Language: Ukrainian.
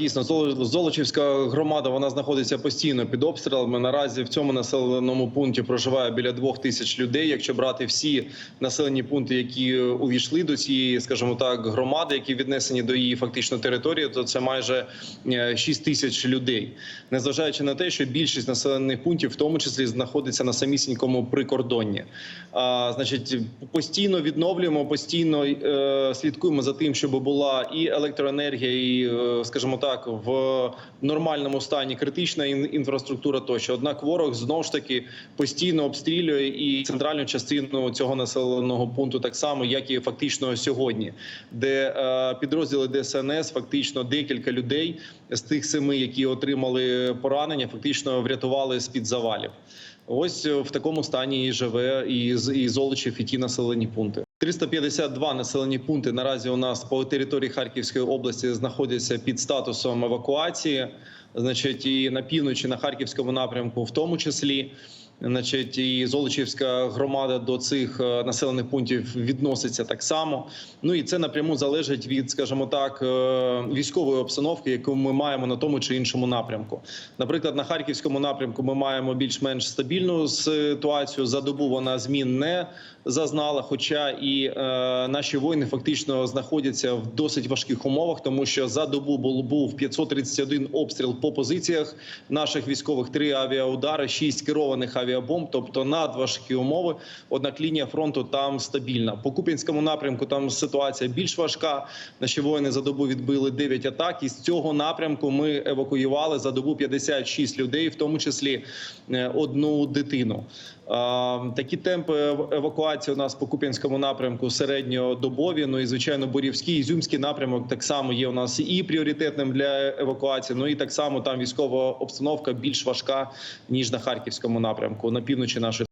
Дійсно, Золо- Золочівська громада вона знаходиться постійно під обстрілами. Наразі в цьому населеному пункті проживає біля двох тисяч людей. Якщо брати всі населені пункти, які увійшли до цієї, скажімо так, громади, які віднесені до її фактично території, то це майже е, 6 тисяч людей. Незважаючи на те, що більшість населених пунктів, в тому числі, знаходиться на самісінькому прикордонні. А, значить, постійно відновлюємо, постійно е, слідкуємо за тим, щоб була і електроенергія, і, е, скажімо так, в нормальному стані критична інфраструктура тощо. Однак ворог знову ж таки постійно обстрілює і центральну частину цього населеного пункту, так само як і фактично сьогодні, де е, підрозділи ДСНС фактично декілька людей з тих семи, які отримали поранення, фактично врятували з під завалів. Ось е, в такому стані і живе і з і Золочів, і ті населені пункти. 352 населені пункти наразі у нас по території Харківської області знаходяться під статусом евакуації. Значить, і на півночі на харківському напрямку, в тому числі. Значить, і Золочівська громада до цих е, населених пунктів відноситься так само. Ну і це напряму залежить від, скажімо так, е, військової обстановки, яку ми маємо на тому чи іншому напрямку. Наприклад, на харківському напрямку ми маємо більш-менш стабільну ситуацію. За добу вона змін не зазнала. Хоча і е, наші воїни фактично знаходяться в досить важких умовах, тому що за добу був, був 531 обстріл по позиціях наших військових, три авіаудари, шість керованих авіабомб, тобто надважкі умови. Однак лінія фронту там стабільна. По Куп'янському напрямку там ситуація більш важка. Наші воїни за добу відбили 9 атак. І з цього напрямку ми евакуювали за добу 56 людей, в тому числі е, одну дитину. Такі темпи ев- евакуації у нас по Куп'янському напрямку середньодобові. Ну і звичайно, Борівський Ізюмський напрямок так само є у нас і пріоритетним для евакуації. Ну і так само там військова обстановка більш важка ніж на харківському напрямку на півночі нашої.